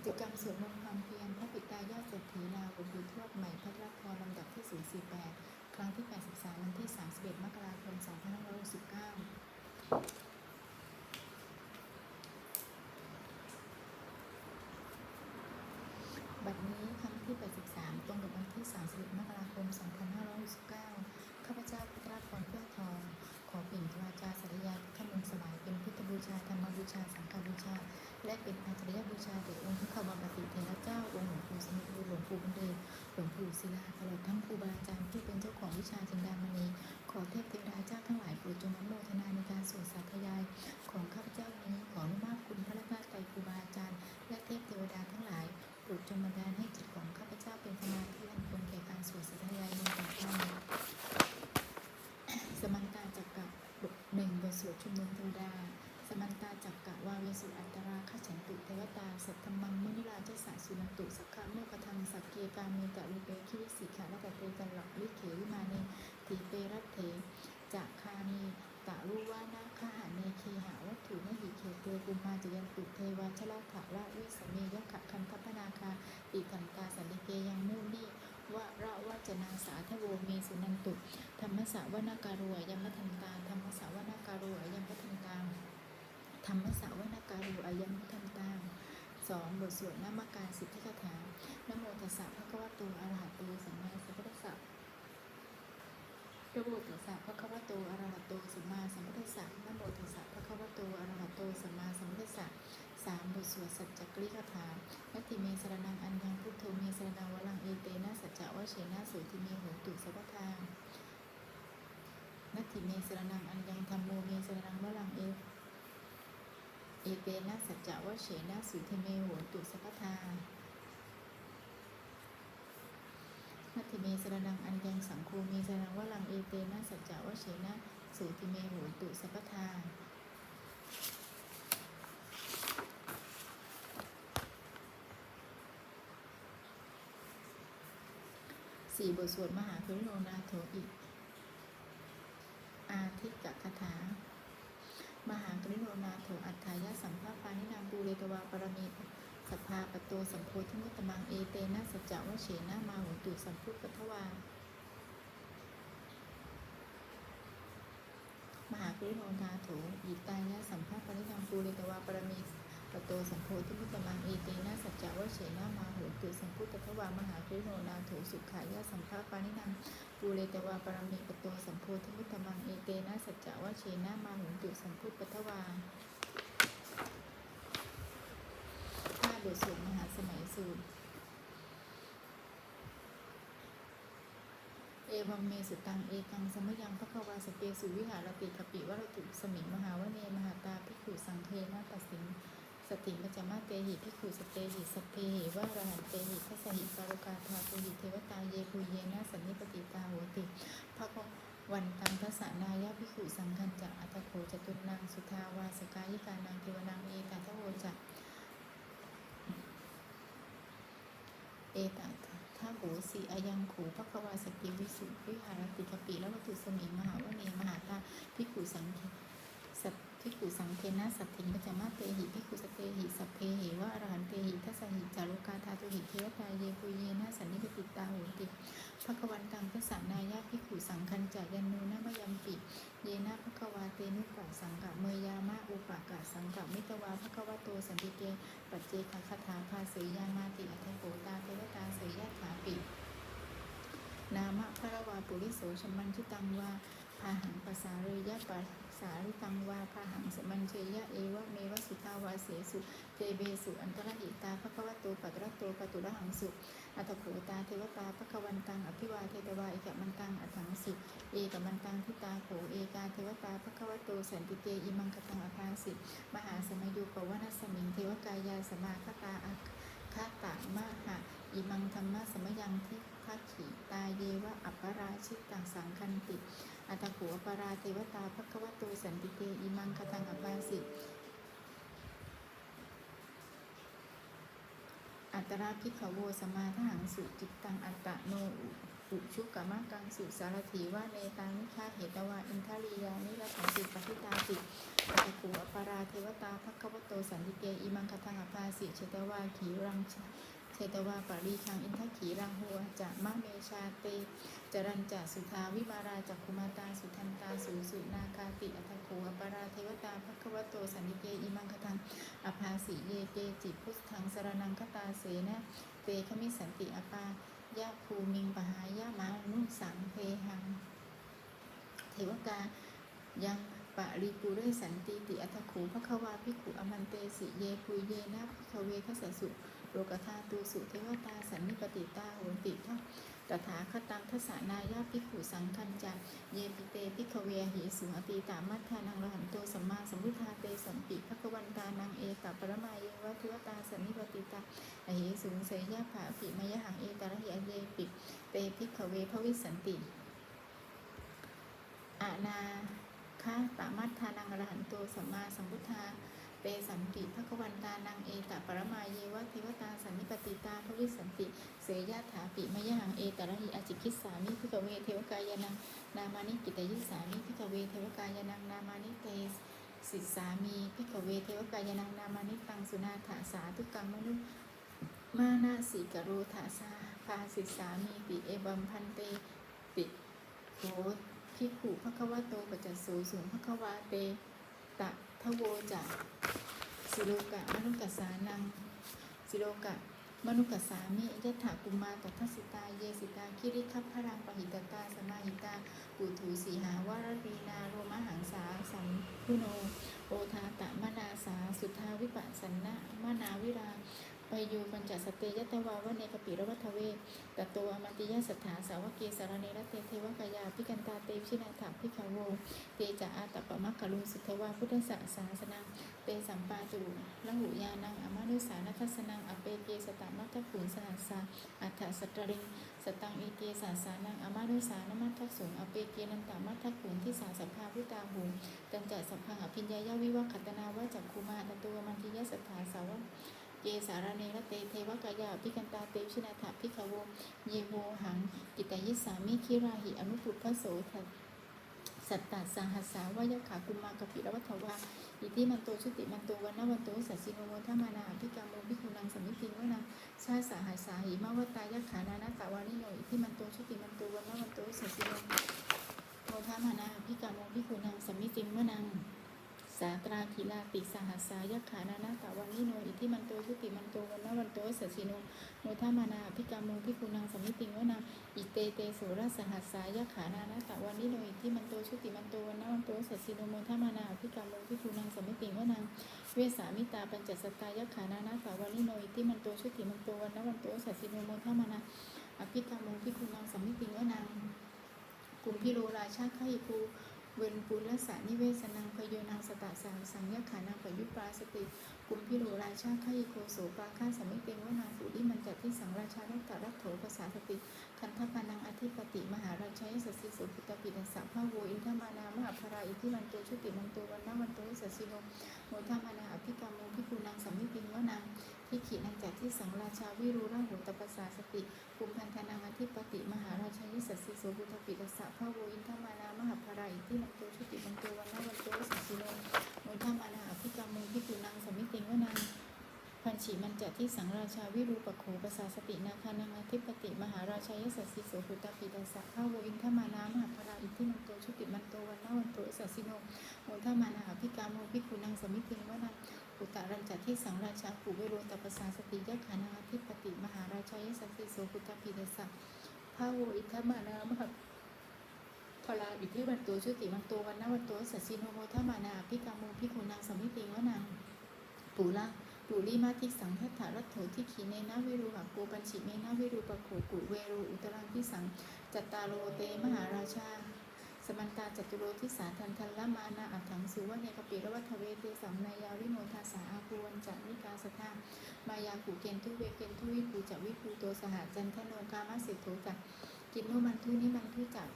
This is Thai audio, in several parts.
กิจกรรมสวดมนต์ความเพียรพระปิตายาเศรษฐีนาบุญบุทวดใหม่พัทรพรลำดับที่ 048 ครั้งที่ 83 วันที่ 31 มกราคม 2569บัดนี้ครั้งที่ 83 ตรงกับวันที่ 31 มกราคม 2569 ข้าพเจ้าพัทรพรเพื่อทอง ขอปล่งวาจาสัตยาพุทธมนต์สวายเป็นพุทธบูชา ธรรมบูชา สังฆบูชา และเป็นอาจารยบูชาแด่องค์พระคาวบติเทระเจ้าองค์หลวงปู่สมุทรหลวงปู่บุญเดชหลวงปู่ศิลาตลอดทั้งครูบาอาจารย์ที่เป็นเจ้าของวิชาจินดามณีขอเทพเทวดาเจ้าทั้งหลายโปรดจงอนุโมทนาในการสวดสาธยาย ของข้าพเจ้านี้ขออนุภาพคุณพระรัตนตรัยครูบาอาจารย์ และเทพเทวดาทั้งหลายโปรดจงบันดาลให้จิตของข้าพเจ้าเป็นสมาธิอันควรแก่การสวดสาธยายในต่อไปสมันตาจักกะบหนึ่งบทสวดชุมนุมเทวดา สมันตาจักกะวาเวสุอัตตราขฉันตุเทวตา สัทธมังมุนิราชสะสุนันตุสักขะโมกทังสักเกกาเมตะวิเปคิวิสิกขาและตะเตจันหลักวิเขวิมาเนทีเปรัตเถจะคานีตะรุวานาคหาเนเคหาวัตถุนหิเคเตกุมมาจยันตุเทวาชลาถะละวิสเมยขะคันทัพนาคาอิทันตาสันิเกยังมูนีวะระวจนาสาทโวเมสุนันตุธรรมสาวนาการุอายัมมัทันตาธรรมสาวนาการุอายัมมัทั ธรรมสาวนาการุอายัมมัทันตาสองบทสวดนามการสิทธิคาถานโมตัสสะภะคะวะโตอรหะโตสัมมาสัมพุทธัสสะนะโมตัสสะภะคะวะโตอรหะโตสัมมาสัมพุทธัสสะนะโมตัสสะภะคะวะโตอรหะโตสัมมาสัมพุทธัสสะสามบทสวดสัจจกริคาถานัตติเมสรนังอัญญังพุทโธเมสรนังวลังเอเตนะสัจจะวะเชนะสุติเมโหตุสัพพทานัตถิเมสรนังอัญญังธรรมโมเมสรนังวลังเอ เอเตนะสัจจะวะเฉนะสุทิเมโหตุสัพพทานัติเมสรนังอัญญังสังโฆเมสรนังวลังเอเตนะสัจจะวะเฉนะสุทิเมโหตุสัพพทาสี่บทสวดมหาคุริโนนาโถอิอาทิตกคาถา มหากริโนนาโถอัฏฐายะสัมภาปานินามปูเรตวาปรมีสภาปโตสัมโพธิมุตตมังเอเตนะสัจจวะเฉนะมาหุตุสัมพุทธทวามหากริโนนาโถอิตายะสัมภาปานินามปูเรตวาปรมีปโตสัมโพธิมุตตมังเอเตนะสัจจวะเฉนะมาหุ ตุสัมพุทธทวามหากริโนนาโถสุขายะสัมภาปานินามปูเรตวาปรมีปโตสัมโพธิมุตตมังเอเตนะสัจจะวะเชนะมาหุนตุสัมพุทธปทวาห้าบทสวดมหาสมัยสูตรเอวัมเมสุตัง เอกังสมยังพระควาสเปสุวิหารติคปิวรตุสมิงมหาวเนมหาตาภิกขุสังเทนะตัสสิง สติมัจจมาเตหิภิกขุสเตหิสเพหิวะระหันเตหิทัสสหิการุกาธาตุหิเทวตาเยภูเยนะสันนิปติตาโหติพระวันตังทัสนายาภิขุสังคัญจะอัตโขจตุนังสุทาวาสกายิกานังเทวนังเอกาทโวจะเอกาท่าโหสีอายังขูพระควาสกิวิสุวิหารติกปิและวัตถุสมิงมหาวเนมหาตาภิขุสังฆสัต ภิกขุสังเคนะสัตถิงปัจมาเตหิภิกขุสเตหิสัพเพหิวะอรหันเตหิทัสหิจารุกาธาตุหิเทวตาเยปุเยนะสันนิปติตาโหติภควันตังพระสานายาภิกขุสังคัญจายันโนนะมะยัมปิเยนะภควาเตนุปะสังกะเมยามะอุปากะสังกะมิตวาภควโตสันติเกปัจเจกคาถาภาเสยามาติอัทโกตาเทวตาเสยยะถาปินามะพระวาปุริโสชมัญชิตังวาพาหังปัสสาเรยะปัส สาริตังวาพาหังสมัญเชยะเอวะเมวะสุตาวาเสสุเทเบสุอันตรหิตาภควโตปัตระโตปตุระหังสุอัตโขตาเทวตาปะควันตังอภิวาเทตวาเอกมันตังอัถังสิเอกมันตังทิตาโขเอกาเทวตาปะควะโตสันติเตอิมังคตังอภาสิมหาสมยุปวนัสมิงเทวกายาสมาคตาอาคาตามหะอิมังธรรมะสมยังทิทักขิตาเยวะอัปปราชิตตังสังคันติ อัตโขปราเทวตาภควโตสันติเตอิมังคตังอปาสิอัตราพิขโวสมาทหังสุจิตตังอัตตโนอุชุกะมะกังสุสารถีว่าเนตังนิฆาเหตวาอินทรียานิรัตถังติปฏิตาติปะกูอปาราเทวตาภควโตสันติเกอิมังคทังอภาสิเชตวาขีรัง เชตวาปารีคังอินทขีรังหัวจะมะเมชาเตจรัญจะสุทาวิมาราจักคุมาตาสุทันตาสูสุนาคาติอัตโขอปาราเทวตาภัควโตสันติเกอิมังคทังอภาสิเยเกจิพุทธังสรนังคตาเสนะเตขมิสันติอปายะภูมิงปหายะมานุสังเพหัง เทวกายังปะริปุเรสันติติอัตโขภควาภิกขุอมันเตสิเยปุเยนะภิกขเวทัสสะสุ โลกธาตูสุเทวตาสันนิปติตาโหนติทัตถาคตังทัสสานายาภิกขุสังคัญจาเยปิเตภิกขเวหิสุอติตามัทธานังระหันโตสัมมาสัมพุทธาเตสัมปิภควันตานังเอตปรมาเยวะเทวตาสันนิปติตาอหิสุงเสยยะภาภิมยหังเอตระหิอเยปิเตภิกขเวภวิสันติอานาคาปามัทธานังรหันโตสัมมาสัมพุทธา เตสัมปิภควันตานังเอตปรมาเยวะเทวตาสันนิปติตาภวิสันติ เสยยะถาปิมยหังเอตระหิอจิคิสสามิพิกเวเทวกายนังนามานิกิตยิสามิพิกเวเทวกายนังนามานิเตสิสามีพิกเวเทวกายนังนามานิตังสุนาถาสาทุกังมนุมานาสิกโรธาสาภาสิสามีติเอบัมพันเตติโหพิกขุภควโตปัจจโสสูงภควาเตตะทะโวจะ สิโลกะมนุกัสสานังสิโลกะมนุกัสสามิยะถากุมาตัทสิตา เยสิตา คิริคัพพรังปหิตตา สมาหิตาปุถุสีหาวารรีนาโรมหังสา สัมพุโน โอทาตะมนาสา สุทธาวิปัสสนะมนาวิรา ปโยปัญจสตเตยตวาวเนกปิรวัฏเวตโตอมันติยสัทธาสาวกเกสารเนรเตเทวกายาพิกันตาเตชินาถาพิคาโวเตจะอาตปะมัคคารุงสุทธวาพุทธสสาสนังเตสัมปาตุละหุยานังอมานุสานัทสนังอเปเกสตามัทขุนสหัสสาอัฏฐสตริงสตังเอเกสาสานังอมานุสานะมัททสุงอเปเกนันตามัททขุนที่สาสัพพาพุตาหูตันจัสัพพังอภิญญายาวิวัคตนาวาจักคุมาตตัวมันติยสัทธาสาวก เยสารเนรเตเทวกายาพิกันตาเตชินาถาพิขโวเยโวหังกิตยิสามิคิราหิอนุปุพพโสทัสัตตาสหัสสาวายขากุมากปิรวัฏวาอิทิมันโตชุติมันโตวันนวันโตสัสิโนโมทมานาพิกามโมพิคุนังสมิติวนาชาสาหัสสาหิมาวตายขานานาตาวานิโนอิทิมันโตชุติมันโตวันนวันโตสัสิโนโมทมานาพิกามโมพิคุนังสมิติวนัง สาตราคิลาติสหัสสายขานานาตาวันนิโนอิทิมันโตชุติมันโตวันนวันโตสัสสิโนโมทามานาพิกามูพิคุนังสมิติงวนาอิเตเตโสรสหัสสายขานานาตาวันนิโนอิทิมันโตชุติมันโตวันนวันโตสัสสิโนโมทามานาพิกามูพิคุนังสมิติงวนาเวสามิตาปัญจสตายขานานาตาวันนิโนอิทิมันโตชุติมันโตวันนวันโตสัสสิโนโมทามานาอภิกามูพิคุนังสมิติงวนากุมพิโรราชาไขภู เวนปุลสานิเวสนังพโยนังสตะสาสังยขานังปยุปปาสติ กุมพิโรราชาขยิโกโสปาฆาสมิเตงวนาปุริมันจัดที่สังราชารัตตรัตโถภาษาสติ คันทพานังอธิปติ มหาราชยสัสสิโสปุตปิตัสสะพะโวอินทมานามหาภราอิทิมันโตชุติมันโตวันนาวันโตสัสสิโนโมทามานาอภิกรรมโมพิคูนังสัมมิติงวนัง ทิขีนังจัดที่สังราชาวิรูราหุตปัสสาสติกุมพันธนังอธิปติ มหาราชายสัสสิโสปุตปิตัสสะพะโวอินทมานามหาภราอิทิมันโตชุติมันโตวันนาวันโตสัสิโนโมทามานาอภิกรรมโมพิคูนังสมิติงวนังพันฉีมันจัดที่สังราชาวิรูปโขภาษาสตินาคานังอธิปติ มหาราชายสัสสิโสภุตปิตัสสะข้าโวอินทมานามหาภราอิทธิมันโตชุติมันโตวันนาวันโตสัสสิโนโมทมานาอภิกาโมภิกขุนังสมิติงวนัง อุตรัญจัดที่สังราชาภูเวโรตปัสสาสติยะขานังอธิปติมหาราชายสัสสิโสภุตตปิตัสสะข้าโวอิทมานามหาภราอิทธิมันโตชุติมันโตวันนาวันโตสัสสิโนโมทมานาอภิกาโมภิกขุนังสมิติวนังปูละปุริมาทิสังทัตถารัตโถทิขีเนนะวิรูหะโกปัญชิเมนะวิรูปโขกุเวโรอุตรังทิสังจัตตาโรเตมหาราชา สมันตาจัตุโรทิสาทันทันละมานาอัฏฐังสุวะเนกปิรวัฏเวเตสัมนายาวิโมทาสาอาภูวันจันิกาสทามายาภูเกนทุเวเกนทุวิภูจักวิภูโตสหจันทโนกามาสิทโธจักกินโนมันทุนิมันทุจัก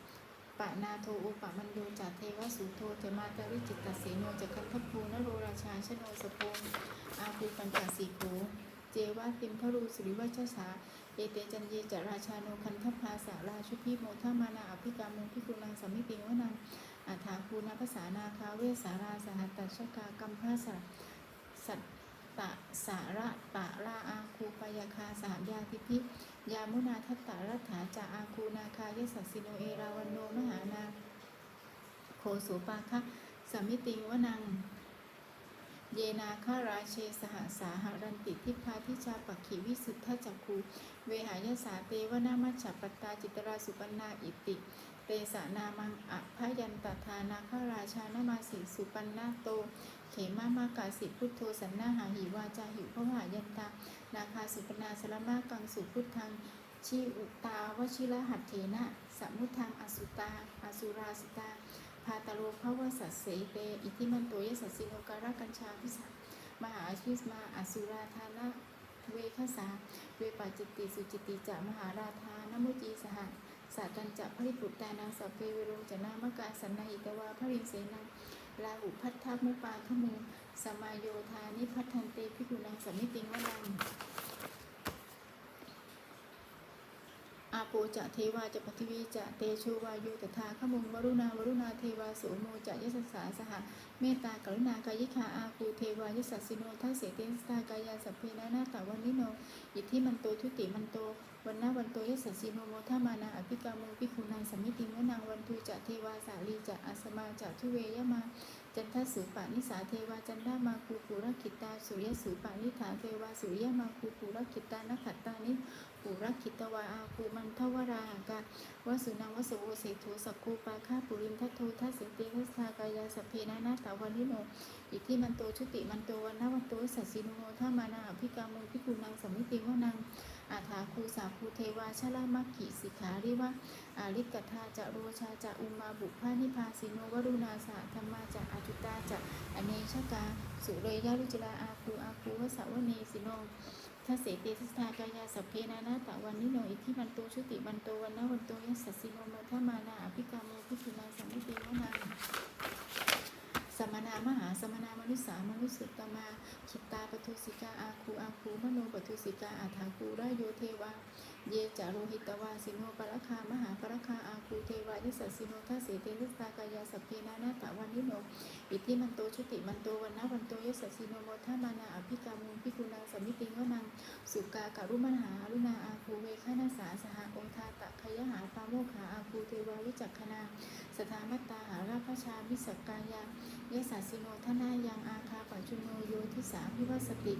ปะนาโทโอปะมันโยจักเทวสุโธเจมาตาริจิตตเสโนจักคันทภูนโรราชาชโนสโพอาภูปัญจสีโขเจวะติมพรูสุริวัชชา เอเตจันเยจราชาโนคันทภาสาราชุพิโมทามานาอภิกามุพิกุลังสมมิติงวนังอัฏฐาคูณภาษานาคาเวสาราสหัตตชกากัมภาสะสัตตะสาระตะราอาคูปยาคาสหยาทิพิยามุนาทัตตารัฐาจาอาคูนาคายสัสสิโนเอราวันโนมหานาโคสุปาคะสมิติงวนัง เยนาคาราเชสหสาหรันติทิพาทิชาปักขีวิสุทธจักคูเวหายสาเตวนามัจฉปตาจิตราสุปันนาอิติเตสานามังอะพยันตทานาคาราชานามาสิสุปันนาโต เขมามากาสิพุทโธสันนาหาหิวาจาหิพหายันตา นาคาสุปนาสลมากังสุพุทธังชีอุตาวชิระหัตเถนะ สมุทังอสุตา อสุราสิตา พาตโลภวสัสเสเตอิทิมันโตยสัสสิโนการะกัญชาพิสามหาชิสมาอสุราธานะเวคสาเวปัจจิติสุจิติจะมหาราธานมุจีสหสาตันจะพริปุตตานังสัพเพเวโรจนามกาสันนาหิตวาพริเสนังลาหุพัทธมุปาขมูสมายโยธานิพัทธันเตพิกุนังสมิติงวนัง อาโปจะเทวาจะปฏิวีจะเตโชวายุตถาขมุงวรุณาวรุณาเทวาโสโมจะยสสสาสหเมตตากรุณากายิคาอาคูเทวายสัสสิโนทัสเสเตสตากายาสัพเพนานาตาวันนิโนอิทธิมันโตทุติมันโตวันนาวันโตยสัสสิโนโมทามานาอภิกามุภิคุนังสมมิติงวนางวันทุจะเทวาสาลีจะอาสมาจะทุเวยมาจันทสุปานิสาเทวาจันทามาคูปุรคิตาสุริยสุปานิธาเทวาสุริยมาคูปุรคิตานขัตตานิ ปุรคิตวาอาคูมันทวราหากาวสุนังวสโวเสโทสักคูปาคาปุริมทัตโททัสเสติทัสสากายาสพเพนานาตาวันนิโนอิทิมันโตชุติมันโตวันนาวันโตสัสสิโนโมทามานาอภิกามุพิกุนังสมมิติวนังอาถาคูสาคูเทวาชลามักขิสิขาริวะอาลิกทาจะโรชาจะอุมาบุพานิพาสิโนวรุณาสาธรรมาจะอาจุตาจะอเนชกาสุเรยาลุจลาอาคูอาคูวสาวเนสิโน ทัสเสติทัสทากายาสัพเพนานาตะวันนิโนอิทิมันโตชุติมันโตวันนาวันโตยัสสสิโนมาทามานาอภิกาโมพิคุนาสัมมิติวนาสมนามหาสมนามนุสามนุสุตตมาคิตตาปทุสิกาอาคูอาคูมโนปทุสิกาอาถาคูราโยเทวา เยจาโรหิตวาสิโนปรคามหาปรคาอาคูเทวายัสสสิโนทัสเสติทัสทากายาสัพเพนานาตะวันนิโนอิทธิมันโตชุติมันโตวันนาวันโตยสสสิโนโมทามานาอภิกาโมพิคุนาสมิติงวนังสุกาการุมหารุณาอาคูเวคนาสาสหาองคาตะขยหาปาโมขาอาคูเทวาวิจักขณาสถามัตตาหาราพชาวิสกายายสัสิโนทนายังอาคาปัจจุโนโยทิสาพิวัสติ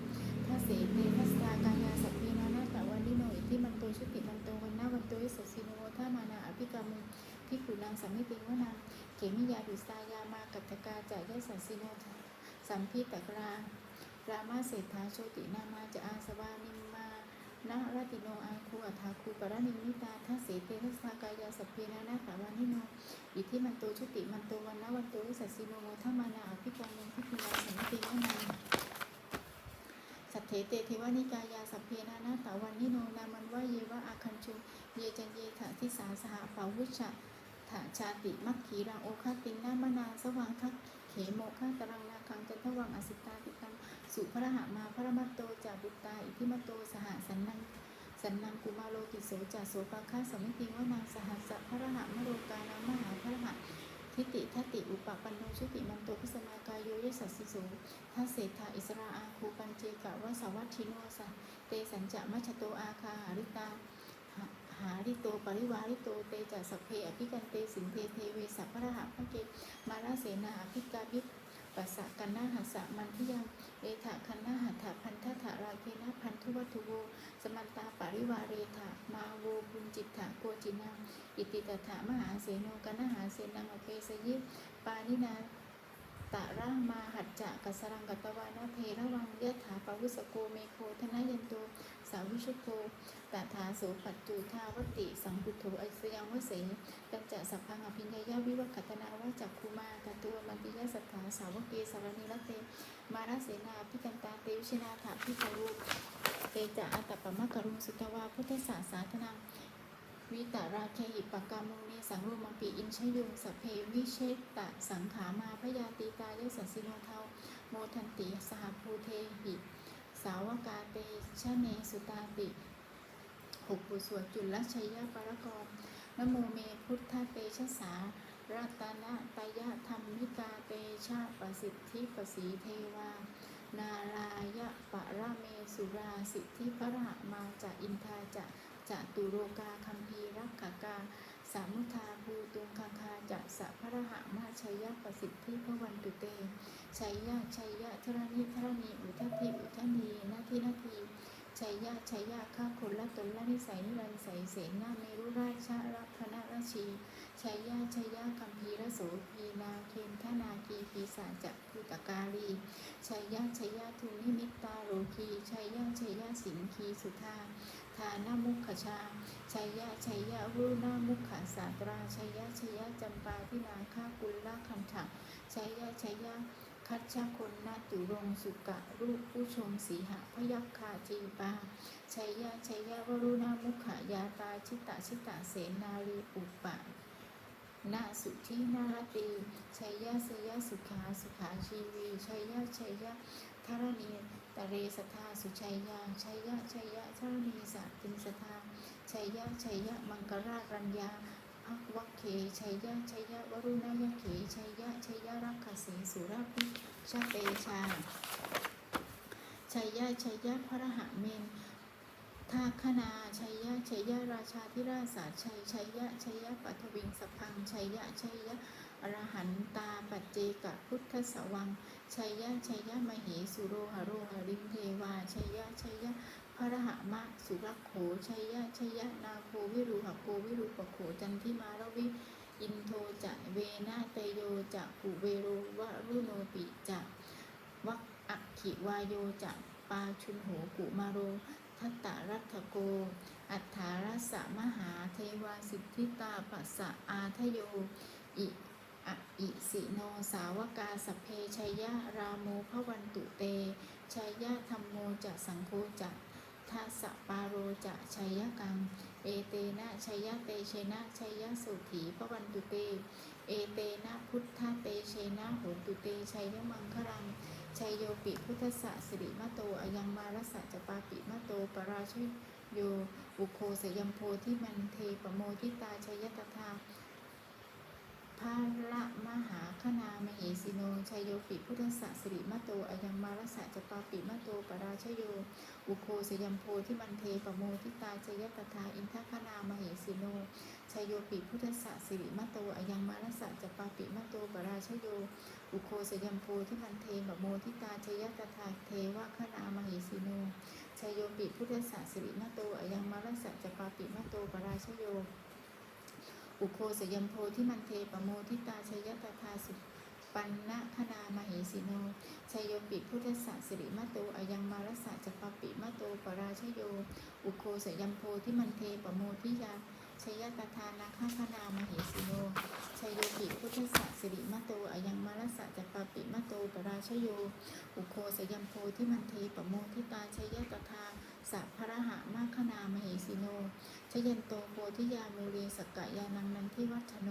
ทัสเสเตทัสตากายาสัพเพนานาตะวันนิโนอิทิมันโต ชุติมันโตวันนาวันโตยสสิโนทามานาอภิกามุพิกุนังสัมมิติวนังเขมิยาดุสายามากัตกาจายสัสสิโนสัมพิตกรารามาเศรษฐาโชตินามาจะอาสวานิมมานาราติโนอาคูอัฐาคูปรณิมิตาทัสเสเตทัสากายาสัพเพนานาถาวานิโนอิทิมันโตชุติมันโตวันนาวันโตวิสัสิโนโมทามานาอภิกามุพิคุนาสัมติวนา เถเตเทวานิกายาสัพเพนานาถาวันนิโนนามันว่าเยวะอาคันชุเยจันเยถาทิสาสหปาวุชะถาชาติมัคคีรังโอคาตินนามนาสวังทักเขโมฆาตรังนาคังจันทวังอสิตาติกังสุพระหามาพระมัตโตจาบุตตาอิทิมโตสหสันนังสันนังกุมาโลติโสจาโสปังคาสมิติวนางสหัสสะพระหามโรกานา มหาพระหะ ทิติทัตติอุปปันโนชุติมันโตพิสมากายโยยสัสสิสูทัสเศธาอิสราอาคูปันเจกะวสวัตถิโนสะเตสัญจะมัชโตอาคาหาริตาหาริโตปริวาริโตเตจะสัพเพอภิกันเตสินเทเทเวสัพพระหะพะเกมาลาเสนาอภิกาภิ ปัสสะกันนาหัสสะมันทิยังเอถะคันนาหัตถะพันธะถาราเคนะพันธุวัตถุโวสมันตาปาริวาเรถะมาโวบุญจิตถะโกจินังอิติตถามหาเสโนกันหาเสนังอเปสยิปานินาตะร่างมาหัจจะกัสรังกัตวานาเทระวังยะถาปวุสโกเมโคธนยันโต สาวิชุโกตถาโสปัจจุทาวติ สังกุโทอัสยังวเสตัญจะสัพพังอภิญญายาวิวัคตนาวาจักคูมาตตัวมันติยสัทธาสาวกีสารนิรเต มาราเสนาพิกันตาเตวิชนาถาพิจารุเตจะอัตตปมะกรุงสุตวาพุทธศาสาธนังวิตาราเคหิปกามุนีสังรูมังปีอินชยุงสเพวิเชตตะสังขามาพยาตีตายสัสสิโนเทาโมทันติสหภูเทหิ สาวกาเตชะเนสุตาติหกบุสวดจุลชัยยะปรกรนโมเมพุทธเตชะสารัตนะตยะธรรมิกาเตชะประสิทธิประสีเทวา นารายะปะระเมสุราสิทธิพระมาจากอินทาจะจะตุโรกาคัมภีรักขกา สามุทาภูตุงคาคาจะสะพระหะมาชัยยะประสิทธิพระวันตุเตชัยยะชัยยะธรณีธรณีอุทธีอุทนีนาทีนาทีชัยยะชัยยะข้าคนละตนละนิสัยนิรันดร์ใสเสนาเมรุราชารัพนาราชีชัยยะชัยยะคัมภีรโสพีนาเคนทนาคีพีสาจะพุตกาลีชัยยะชัยยะทุนิมิตตาโรคีชัยยะชัยยะสิงคีสุธา ทานามุขชาชัยยะชัยยะรุณามุขสาตราชัยยะชัยยะจำปาทินาคากุลละคันถะชัยยะชัยยะคัจฉคนนาตุรงสุกะรูปผู้ชมสีหะพยัคฆาจีปาชัยยะชัยยะวรุณามุขายาตาชิตะชิตะเสนารีอุปปะนาสุทินารตีชัยยะสยะสุขาสุขาชีวีชัยยะชัยยะธรณี ตะเรสทาสุชัยยะชัยยะชัยยะธรณีสัตตินสทาชัยยะชัยยะมังกรารัญญาพักวักเคชัยยะชัยยะวรุณายเขชัยยะชัยยะรักขสีสุรพิชาเตชาชัยยะชัยยะพระหะเมนทาคนาชัยยะชัยยะราชาธิราชาชัยชัยยะชัยยะปัทวิงสพังชัยยะชัยยะอรหันตาปัจเจกพุทธสวัง ชัยยะชัยยะมเหสุโรหโรหริมเทวาชัยยะชัยยะพระหะมะสุรักโขชัยยะชัยยะนาโควิรุหโควิรุปโขจันทิมารวิอินโทจะเวนะเตโยจะปุเวโรวะรุโนปิจะวักอักขิวายโยจะปาชุนโหกุมาโรทัตตารัตโก อัฏฐารัสสะมหาเทวาสิทธิตาปัสสะอาทโย อิ ออิสิโนสาวกาสเพชัยยะรามโมพวันตุเตชัยยะธรรมโมจะสังโฆจะทัสสปาโรจะชัยยะกัง เอเตนะชัยยะเตเชนะชัยยะสุถีพระวันตุเต เอเตนะพุทธเตเชนะโหตุเตชัยยะมังคลังชัยโยปิพุทธสะสิริมะโตอยังมารสะจะปาปิมะโตปราชโยบุโคสยัมโพที่มันเทปโมทิตาชัยยะตถา พระละมหาคณามเหสิโนชัยโยปิพุทธสสิริมะโตอายังมารสะจปาปิมะโตปราชโย อุโคสยัมโพที่มันเทปโมทิตาชยตถาอินทคณามเหสิโนชัยโยปิพุทธสสิริมะโตอายังมารสะจปาปิมะโตปราชโย อุโคสยัมโพที่มันเทปโมทิตาชยตถาเทวคณามเหสิโนชัยโยปิพุทธสสิริมะโตอายังมารสะจปาปิมะโตปราชโย อุโคสยมโพที่มันเทปโมทิตาชยตถาสุปันนะคณามเหสิโนชยโยปิพุทธสสิริมะโตอายังมารสะจัปปิมะโตปราชโย อุโคสยมโพที่มันเทปโมทิยาชยตถานาคคณามเหสิโนชยโยปิพุทธสสิริมะโตอายังมารสะจัปปิมะโตปราชโย อุโคสยมโพที่มันเทปโมทิตาชยตถาสัพพระหะมาคณามเหสิโน ชยันโตโพธิยามูเรสกกะยานังนันทิวัฒโน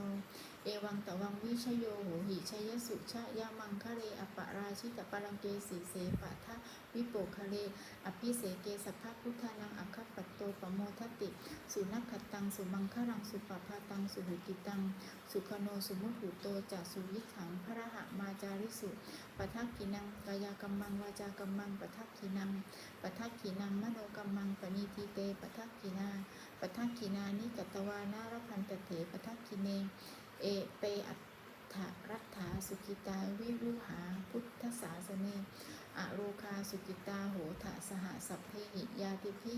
เอวังตะวังวิชโยโหหิชยสุชะยามังคะเรอปะราชิตปรังเกสีเสปะทะวิโปคะเรอภิเสเกสัพพะพุทธานังอัคคปัตโตปโมทติ สุนักขตังสุมังคลังสุปภาตังสุหุกิตัง สุขโนสุมุหุโตจะสุยิขังพระหะมาจาริสุปทักขินังกายกรรมังวาจากรรมังปทักขินังปทักขินังมโนกรรมังปณีทีเตปทักขินาปทักขินานิกัตวานารัพันตเถปทักขิเน เอเปอัตถรัตถาสุกิตาวิรุหาพุทธศาสเนอโรคาสุกิตาโหทะสหสัพเพหิยาติพิ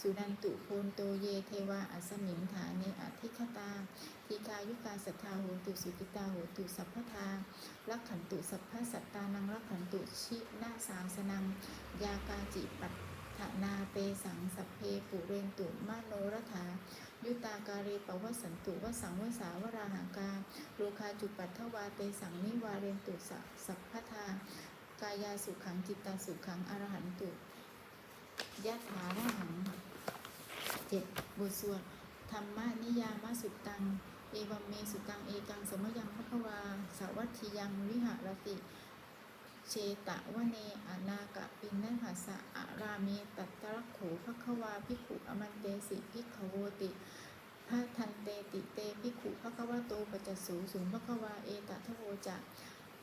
สุนันตุโพนโตเยเทวาอัสมิงฐาเนอธิคตาทีกายุกาสัทธาโหตุสุกิตาโหตุสัพพทาลักขันตุสัพพสัตตานังลักขันตุชินาสามสนังยากาจิปัตถนาเปสังสัพเพปุเรนตุมาโนรถา ยุตาการีปวสันตุวสังวสาวราหากาโลคาจุปัทถวาเตสังนิวาเรนตุสสัพพทากายาสุขังจิตตาสุขังอรหันตุยะถาระหังเจ็ดบทสวดธรรมนิยามสุตัง เอวัมเมสุตัง เอกังสมยังพระวาสาวัตถิยังวิหารติ เชตะวะเนอานากะปินนัหัสะอาราเมตัตตะรักโขภควาภิกขุอมันเตสิภิกขโวติพระทันเตติเตภิกขุภควาโตปัจจสูสูงภควาเอตทโวจะ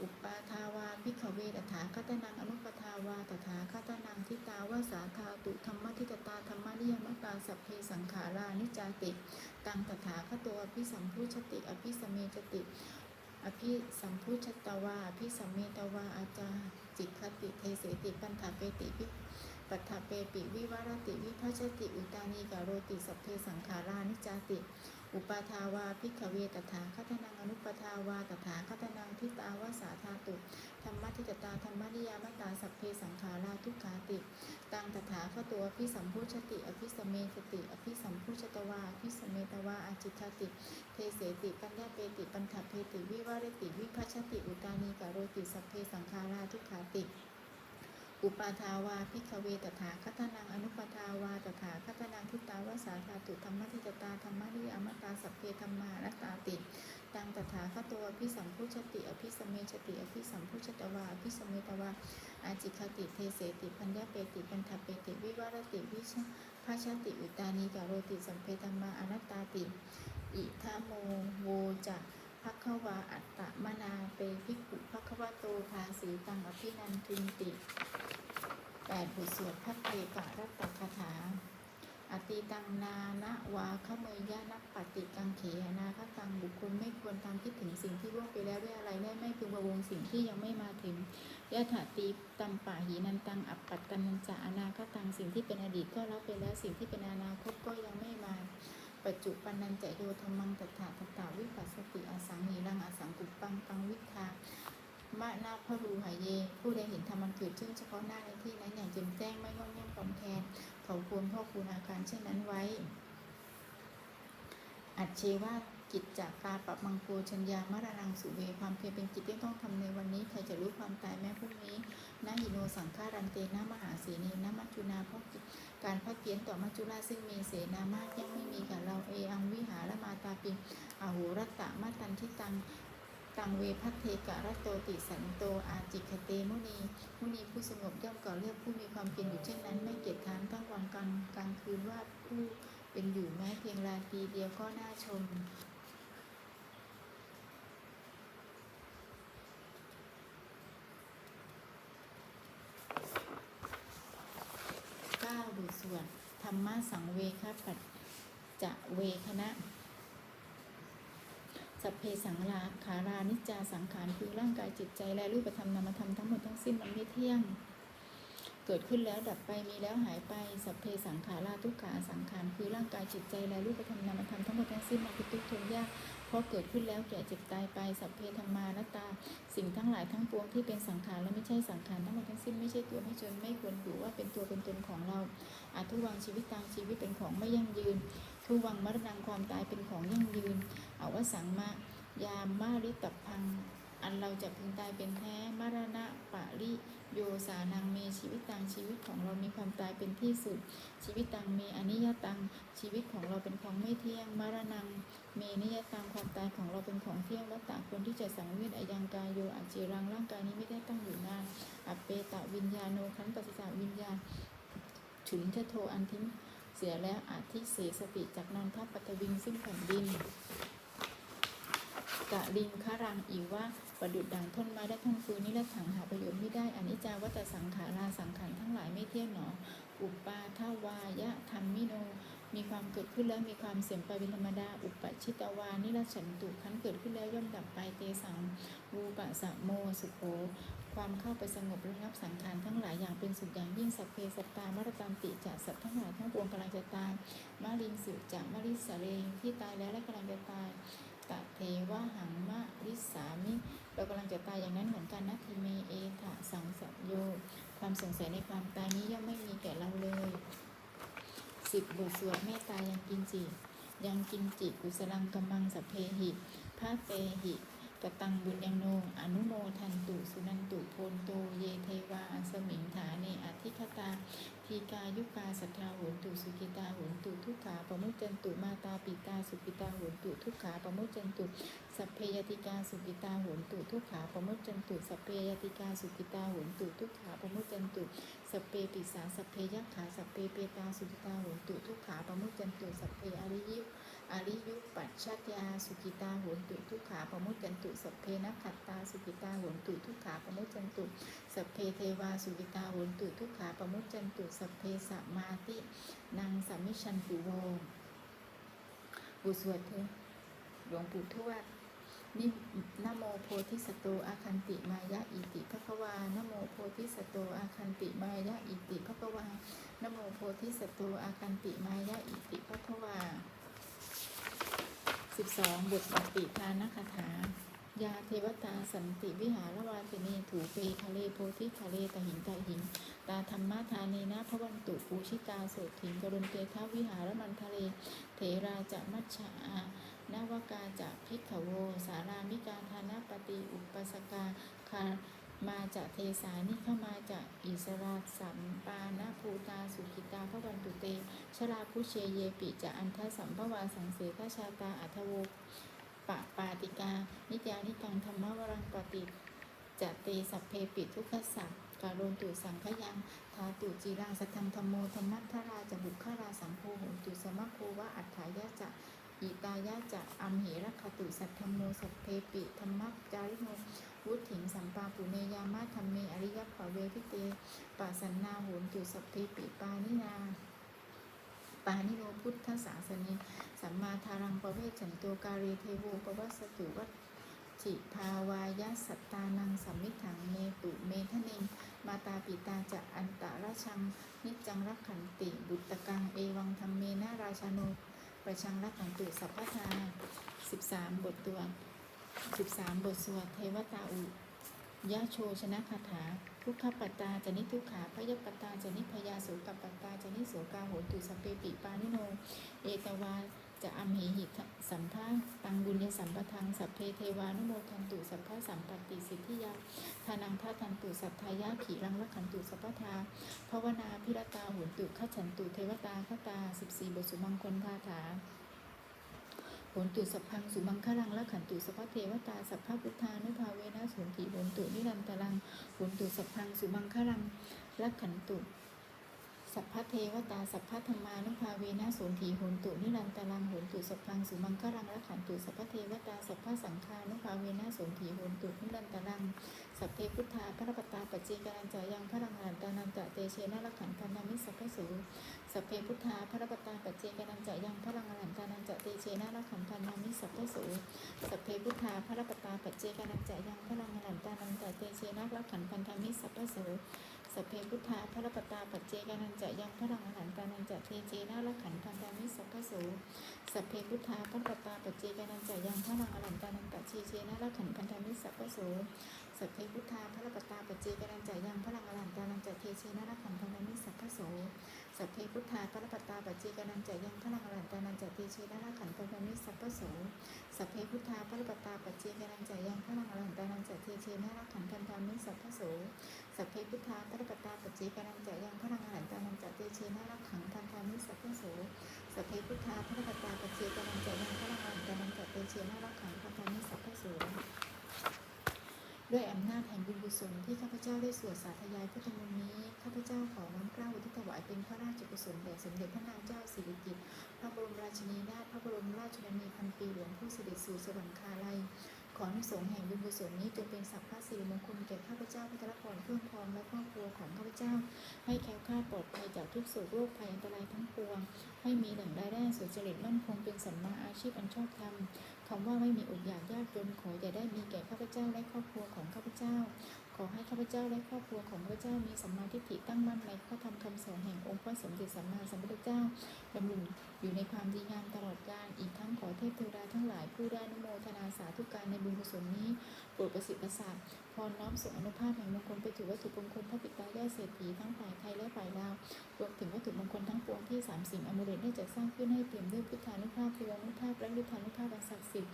อุปปาทาวาภิกขเวตถาคตนังอนุปทาวาตถาคตนังทิตาวาสาธาตุธรรมทิตตาธรรมนิยมตาสัพเพสังขารานิจาติ ตังตถาคตัวอภิสัมพุชติอภิสเมจติ อภิสัมพุชตวาอภิสัมเมตวาอาจาจิตคติเทเสติปันถาเปติวิปัฏฐาเปปิวิวารติวิพัชติอุตานีกาโรติสัพเพสังขารานิจจาติ อุปาทาวาพิกขเวตถาคตนังอนุปทาวาตถาคตนังทิตาวาสาธาตุธรรมทิตตาธรรมนิยามตาสัพเพสังขาราทุกขาติตังตถาคตัวอภิสัมพุชติ อภิสมเมสติ อภิสัมพุชตวาอภิสเมตวาอาจิตติ เทเสติปัญญาเปติปัญถเพติวิวารติวิพัชติ อุตานีกโรติสัพเพสังขาราทุกขาติ อุปาทาวาพิกเวตถาคตนังอนุปทาวาตถาคตนังทิตาวาสาธาตุธรรมทิตตาธรรมนิยมตาสัพเพธรรมานัตตาติตังตถาคตัวอภิสัมพุชติอภิสเมชติอภิสัมพุชตวาอภิสเมตวาอาจิคติเทเสติปัญญาเปติปัญถเปติวิวารติวิชภาชติอุตานีกาโรติสัมเพธรรมาอนัตตาติ อิทาโมโวจะ ภักวาอัตตมนาเตภิกขุภควโตภาสีตังอภินันทุนติแปดบทสวดพัทเทกะรัตตคาถา อติตังนานะวาขเมยยะนัปปฏิกังเขนาคตังบุคคลไม่ควรตามคิดถึงสิ่งที่ล่วงไปแล้วด้วยอะไรได้ไม่พึงประวงสิ่งที่ยังไม่มาถึงยะถาตีตัมปะหีนันตังอัปปัตตันจะอนาคตังสิ่งที่เป็นอดีตก็รับไปแล้วสิ่งที่เป็นอนาคตก็ยังไม่มา ปัจจุปันนันจะโยธรรมังตถาตถาวิปัสสติอสังหีรังอสังกุปปังปังวิทามะนาพรูหายเย ผู้ใดเห็นธรรมันเกิดขึ้นเฉพาะหน้าในที่นั้นอย่างแจ่มแจ้งไม่งอนแง่มความแคนเขาควรพ่อคูณอาการเช่นนั้นไว้ อัจเชว่า กิจจากกาปะมังโกชัญญามรณังสุเวความเพียรเป็นกิจที่ต้องทำในวันนี้ ใครจะรู้ความตายแม้พรุ่งนี้นาหิโนสังฆารันเตนะมหาเสนีนะมัจจุนาเพราะการพักเพียนต่อมัจจุราชซึ่งมีเสนามากยังไม่มีกับเราเออังวิหารมาตาปิอาหูรัตตะมาตันทิตังตังเวพัทเทกะรัตโตติสันโตอาจิคเตมุนี มุนีผู้สงบย่อมก่อเรียกผู้มีความเพียรอยู่เช่นนั้น ไม่เกียจค้านตั้งวันกลางกลางคืนว่าผู้เป็นอยู่แม้เพียงราตรีเดียวก็น่าชม เก้าบทส วด ธรรมะสังเวคปัจจะเวคณะสัพเพสังลาขารานิจจาสังขารคือร่างกายจิตใจและรูปธรรมนามธรรมทั้งหมดทั้งสิ้นมันไม่เที่ยง เกิดขึ้นแล้วดับไปมีแล้วหายไปสัพเพสังขาราทุกขาสังขารคือร่างกายจิตใจและรูปธรรมนามธรรมทั้งหมดทั้งสิ้นมันเป็นทุกข์ทนยาก เพราะเกิดขึ้นแล้วแก่เจ็บตายไปสัพเพธรรมานตา สิ่งทั้งหลายทั้งปวงที่เป็นสังขารและไม่ใช่สังขารทั้งหมดทั้งสิ้นไม่ใช่ตัวไม่จนไม่ควรอยู่ว่าเป็นตัวเป็นตนของเราอาทุวังชีวิตตางชีวิตเป็นของไม่ยั่งยืน ทุวังมรณงความตายเป็นของยั่งยืนอาวสังมายามมาริตับพัง อันเราจะพึงตายเป็นแท้มรณะปะริ โยสานังเมชีวิตตังชีวิตของเรามีความตายเป็นที่สุด ชีวิตตังเมอนิยตังชีวิตของเราเป็นของไม่เที่ยงมรณัง เมนิยตังความตายของเราเป็นของเที่ยงและตาควรที่จะสังเวชอายังกายโยอาจิรังร่างกายนี้ไม่ได้ตั้งอยู่นานอปเปตะวิญญาโนขันปฏิสาวิญญาณฉุนเทโทอันทิ้งเสียแล้วอาทิเสสติจากนันทปัตวิงซึ่งแผ่นดินกะลิงคารังอีว่า ประดุดดังทนไม้ได้ท่อนฟืนนี่และถังหาประโยชน์ไม่ได้อนิจจาวัตสังขาราสังขารทั้งหลายไม่เที่ยงหนอ อุปปาทวายะธรรมมิโน มีความเกิดขึ้นแล้วมีความเสื่อมไปเป็นธรรมดา อุปชิตวานิรฉันตุขันเกิดขึ้นแล้วย่อมดับไปเตสังวูปะสะโมสุโขความเข้าไปสงบระงับสังขารทั้งหลายอย่างเป็นสุขอย่างยิ่งสัพเพสัตตามรตามติจะสัตว์ทั้งหลายทั้งปวงกำลังจะตายมาลินสุจะมาริสเรงที่ตายแล้วและกำลังจะตายตะเทวะหังมะริสามิ เรากำลังจะตายอย่างนั้นเหมือนกันนะทีเมเอถะสังสโย ความสงสัยในความตายนี้ย่อมไม่มีแก่เราเลยสิบบทสวดเมตตายังกินจิยังกินจิกุสลังกำมมังสัพเพหิพระเตหิ กตังบุญยังโนอนุโมทันตุสุนันตุโพนโตเยเทวาอัสมิงฐาเนอธิคตาทีกายุกาสัทธาโหนตุสุกิตาโหนตุทุกขาปมุจจันตุมาตาปิตาสุกิตาโหนตุทุกขาปมุจจันตุสัพเพยติกาสุกิตาโหนตุทุกขาปมุจจันตุสัพเพยติกาสุกิตาโหนตุทุกขาปมุจจันตุสัพเพปิสาสัพเพยักขาสัพเพเปตาสุกิตาโหนตุทุกขาปมุจจันตุสัพเพอริยิ อริยุปัจชัตยาสุกิตาโหนตุทุกขาปมุจจันตุสัพเพนักขัตตาสุกิตาโหนตุทุกขาปมุจจันตุสัพเพเทวาสุกิตาโหนตุทุกขาปมุจจันตุสัพเพสัมมาตินางสัมมิชันตุโวบุสวดเถอหลวงปู่ทวดนินโมโพธิสตโตอาคันติมายะอิติภควานโมโพธิสตโตอาคันติมายะอิติภควานโมโพธิสตโตอาคันติมายะอิติภควา สิบสองบทปฏิทานคาถา ยาเทวตาสันติวิหารวาสินีถูเปทะเลโพธิทะเลตะหิงตะหิง ตาธรรมธานีนะพระวันตุปูชิตาโสถิงกรุณเตทาวิหารมันทะเล เถราจะมัชชานาวกาจะพิกขโว สารามิกาธานปฏิอุปสกาคา มาจะเทสานิเข้ามาจะอิสราสัมปานาภูตาสุขิตาพระวันตุเต ชราพุเชเยปิจะอันทสัมภวาสังเสทชาตาอัทโวปะปาติกา นิจานิกังธรรมวรังปฏิจะเตสัพเพปิทุกขสัพการนตุสังขยังทาตุจีรังสัทธังธรรมโมธรรมัทธราจะบุคาราสังโฆหนตุสมะโควะอัฏฐายะจะอิตายะจะอัมเหรัคขตุสัทธรรมโมสัพเพปิธรรมจาริโม นวุถิงสัมปาปุเนยามะธรรมเมอริยปะเวทิเตปัสสันนาโหนตุสัพเพปิปานินาปานิโนพุทธศาสนิสัมมาทารังประเวชฉันโตการีเทโวปวัสตุวัตจิภาวายสัตตานังสัมมิถังเมตุเมทะเนงมาตาปิตาจะอันตราชัง นิจังรักขันติ บุตตะกัง เอวังธรรมเมนาราชาโนประชังรักขันตุสัพพทาสิบสามบทตัว สิบสามบทสวดเทวตาอุยะโชชนะคาถา ทุกขปัตตาจะนิทุกขาพยปัตตาจะนิพยาโสกปัตตาจะนิโสกาโหนตุสเปปิปานิโน เอตวาจะอัมเหหิสัมภาตังบุญญสัมปทัง สัพเพเทวานุโมทันตุ สัพพะสัมปติสิทธิยาทานังท่าทันตุ สัพทายาขีรังละขันตุสัพพทาภาวนาพิรตาหุนตุขจฉันตุ เทวตาขตาสิบสี่บทสุมังคลคาถา นตุสัพพังสุมังคลังละขันตุสัพพเทวตาสัพพะพุทธานุภาเวนะสุนติโหนตุนิรันตรังโหนตุสัพพังสุมังคลังละขันตุสัพพะเทวตาสัพพะธรรมานุภาเวนะโสนถีโหนตุนิรันตรังโหนตุสัพพังสุมังครังละขันตุสัพพะเทวตาสัพพะสังฆานุภาเวนะโสนถีโหนตุนิรันตรังสัพเพพุทธาพระปตตาปัจเจกานันจายังพระรังหันตานันตะเตเชนะละขันธันนามิสัพพะสู สัพเพพุทธาพระปตตาปัจเจกานันจายังพระรังหันตานันจะเตเชนะละขันธันนามิสัพพสูสัพเพพุทธาพระปตตาปัจเจกานันจายังพระรังหันตานันจะเตเชนะละขันธันนามิสัพพสูสัพเพพุทธาพระปตาปัจเจกานันจะยังพระรังอาหารตานันจะเทเจนาละขันพันธามิสัพพโสสัพเพพุทธาพระปตาปัจเจกานันจะยังพระรังอาหารตานันจะเทเจนาละขันพันธามิสัพพโส สัพเพพุทธาพระปตาปเจกานันจะยังพระรังอาหารตานันจะเทเจนาละขันพันธามิสัพพโสสัพเพพุทธาพระปตาปเจกานันจะยังพระรังอาหารตานันจะเทเจนาละขันพันธามิสัพพโสสัพเพพุทธาพระปตาปเจกานันจะยังพระรังอาหารตานันจะเทเจนาละขันพันธามิสัพพโสสัพเพพุทธาพระปตาปเจกานันจะยังพระรังอาหารตานันจะเตเชนะรักขังทันทามิสัพพโสสัพเพพุทธาพระปตาปเจกานันจะยังพระรังอาหารตานันจะเตเชนะรักขังทันทามิสัพพโส ด้วยอำนาจแห่งบุญกุศลที่ข้าพเจ้าได้สวดสาธยายพุทธมนต์นี้ ข้าพเจ้าขอน้อมเกล้าอุทิศถวายเป็นพระราชกุศลแด่สมเด็จพระนางเจ้าสิริกิติ์พระบรมราชินีนาถพระบรมราชชนนีพันปีหลวงผู้เสด็จสู่สวรรคาลัย ขอในสงแห่งบุญกุศลนี้จงเป็นสัพพะสิริมงคลแก่ข้าพเจ้าพัทรพรเครื่องพรและครอบครัวของข้าพเจ้า ให้แคล้วคลาดปลอดภัยจากทุกโศกโรคภัยอันตรายทั้งปวง ให้มีแหล่งรายได้สุจริตมั่นคงเป็นสัมมาอาชีพอันชอบธรรม คำว่าไม่มีอดอยากยากจนขออย่าได้มีแก่ข้าพเจ้าและครอบครัวของข้าพเจ้า ขอให้ข้าพเจ้าและครอบครัวของข้าพเจ้ามีสัมมาทิฏฐิตั้งมั่นในพระธรรมคำสอนแห่งองค์พระสมเด็จสัมมาสัมพุทธเจ้าดำรงอยู่ในความดีงามตลอดกาลอีกทั้งขอเทพเทวดาทั้งหลายผู้ได้นโมทนาสาธุการในบุญกุศลนี้โปรดประสิทธิ์ประสาทพรน้อมส่งอนุภาพแห่งมงคลไปถือวัตถุมงคลพระปิตาย่าเศรษฐีทั้งฝ่ายไทยและฝ่ายลาวรวมถึงวัตถุมงคลทั้งปวงที่สามสิ่งอมุเลตได้จัดสร้างขึ้นให้เปี่ยมด้วยพุทธานุภาพเทวานุภาพและฤทธานุภาพอันศักดิ์สิทธิ์